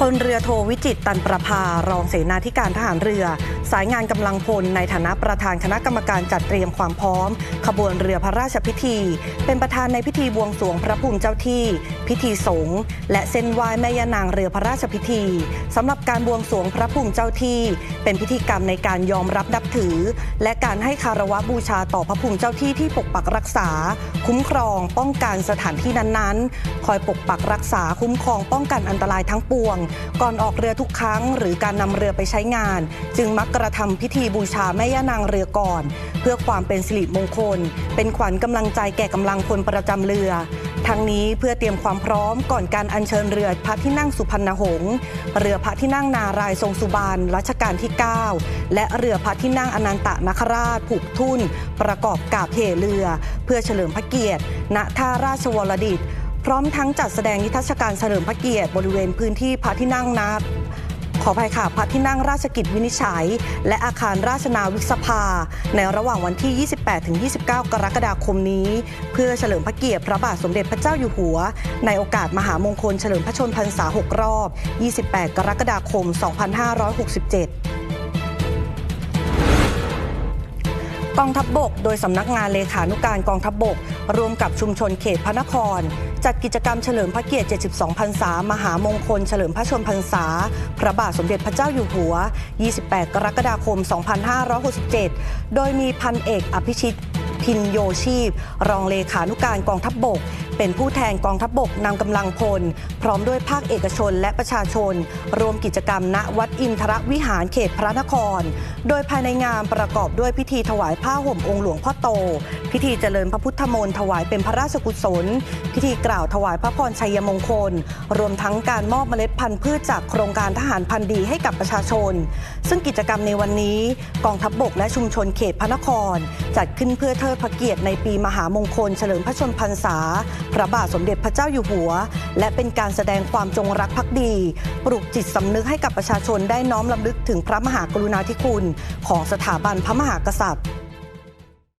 พลเรือโทวิจิตตันประภารองเสนาธิการทหารเรือ สายงานกำลังพลในฐานะประธานคณะกรรมการจัดเตรียมความพร้อม ขบวนเรือพระราชพิธี เป็นประธานในพิธีบวงสรวงพระภูมิเจ้าที่ พิธีสงฆ์และเส้นไหว้แม่ย่านางเรือพระราชพิธีสำหรับการบวงสรวงพระภูมิเจ้าที่ เป็นพิธีกรรมในการยอมรับนับถือ และการให้คารวะบูชาต่อพระภูมิเจ้าที่ที่ปกปักรักษา คุ้มครอง ป้องกันสถานที่นั้นๆ คอยปกปักรักษาคุ้มครองป้องกันอันตรายทั้งปวงก่อนออกเรือทุกครั้ง หรือการนำเรือไปใช้งาน จึงมักกระทำพิธีบูชาแม่ย่านางเรือก่อน เพื่อความเป็นสิริมงคล เป็นขวัญกำลังใจแก่กำลังพลประจำเรือทั้งนี้เพื่อเตรียมความพร้อมก่อนการอัญเชิญเรือพระที่นั่งสุพรรณหงษ์เรือพระที่นั่งนารายทรงสุบานรัชกาลที่ 9 และเรือพระที่นั่งอนันตนคราชผูกทุ่น ประกอบกาบเหเรือ เพื่อเฉลิมพระเกียรติณท่าราชวรดิต พร้อมทั้งจัดแสดงนิทรรศการเฉลิมพระเกียรติบริเวณพื้นที่พระที่นั่งนับขออภัยค่ะพระที่นั่งราชกิจวินิจฉัย และอาคารราชนาวิกสภา ในระหว่างวันที่ 28-29 กรกฎาคมนี้ เพื่อเฉลิมพระเกียรติพระบาทสมเด็จพระเจ้าอยู่หัว ในโอกาสมหามงคลเฉลิมพระชนพรรษา 6 รอบ 28 กรกฎาคม 2567 กองทัพบบก โดยสำนักงานเลขานุการกองทัพบบก ร่วมกับชุมชนเขตพระนคร จัดกิจกรรมเฉลิมพระเกียรติ 72 พรรษา มหามงคล เฉลิมพระชนมพรรษา พระบาทสมเด็จพระเจ้าอยู่หัว 28 กรกฎาคม 2567 โดยมีพันเอกอภิชิตพินโยชีพ รองเลขานุการกองทัพบบก เป็นผู้แทนกองทัพบบกนำกำลังพล พร้อมด้วยภาคเอกชนและประชาชน รวมกิจกรรมณวัดอินทรวิหารเขตพระนคร โดยภายในงานประกอบด้วยพิธีถวายผ้าห่มองค์หลวงพ่อโต พิธีเจริญพระพุทธมนต์ถวายเป็นพระราชกุศล พิธีกล่าวถวายพระพรชัยมงคล รวมทั้งการมอบเมล็ดพันธุ์พืชจากโครงการทหารพันธุ์ดีให้กับประชาชน ซึ่งกิจกรรมในวันนี้กองทัพบบกและชุมชนเขตพระนคร จัดขึ้นเพื่อเทิดพระเกียรติในปีมหามงคลเฉลิมพระชนมพรรษาพระบาทสมเด็จพระเจ้าอยู่หัว และเป็นการแสดงความจงรักภักดี ปลุกจิตสำนึกให้กับประชาชนได้น้อมลำลึกถึงพระมหากรุณาธิคุณ ของสถาบันพระมหากษัตริย์